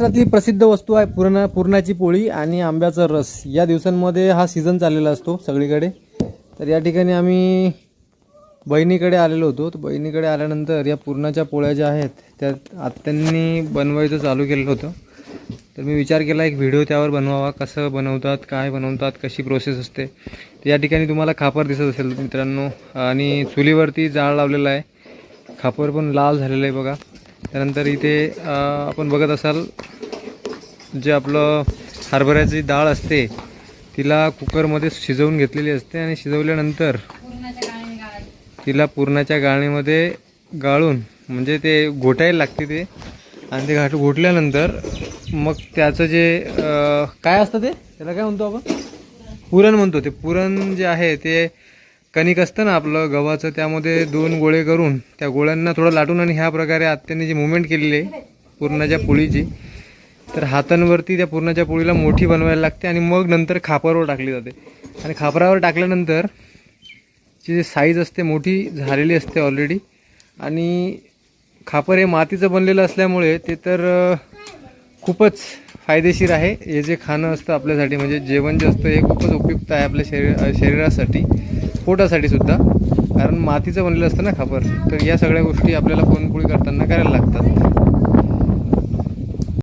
महाराष्ट्रातली प्रसिद्ध वस्तू आहे पूर्ण पुरणाची पोळी आणि आंब्याचा रस. या दिवसांमध्ये हा सीझन चाललेला असतो सगळीकडे. तर या ठिकाणी आम्ही बहिणीकडे आलेलो होतो. तर बहिणीकडे आल्यानंतर या पुरणाच्या पोळ्या ज्या आहेत त्या आत्यांनी बनवायचं चालू केलेलं होतं. तर मी विचार केला एक व्हिडिओ त्यावर बनवावा. कसं बनवतात काय बनवतात कशी प्रोसेस असते. तर या ठिकाणी तुम्हाला खापर दिसत असेल मित्रांनो. आणि चुलीवरती जाळ लावलेला आहे. खापर पण लाल झालेलं आहे बघा. त्यानंतर इथे आपण बघत असाल जे आपलं हरभऱ्याची डाळ असते तिला कुकरमध्ये शिजवून घेतलेली असते आणि शिजवल्यानंतर तिला पुरणाच्या गाळणीमध्ये गाळून म्हणजे ते घोटायला लागते ते आणि ते घाट घोटल्यानंतर मग त्याचं जे काय असतं ते? त्याला काय म्हणतो आपण? पुरण म्हणतो. ते पुरण जे आहे ते कणिक असतं ना आपलं गव्हाचं त्यामध्ये दोन गोळे करून त्या गोळ्यांना थोडं लाटून आणि ह्या प्रकारे आत्याने जी मुवमेंट केलेली आहे पुरणाच्या पोळीची तर हातांवरती त्या पुरणाच्या पोळीला मोठी बनवायला लागते आणि मग नंतर खापरावर टाकली जाते. आणि खापरावर टाकल्यानंतर ची जी साईज असते मोठी झालेली असते ऑलरेडी आणि खापर हे मातीचं बनलेलं असल्यामुळे ते तर खूपच फायदेशीर आहे. हे जे खाणं असतं आपल्यासाठी म्हणजे जेवण जे असतं हे खूपच उपयुक्त आहे आपल्या शरीर शरीरासाठी. पोटासाठी सुद्धा. कारण मातीचं बनलेलं असतं ना खापर तर या सगळ्या गोष्टी आपल्याला पुरणपोळी करताना करायला लागतात.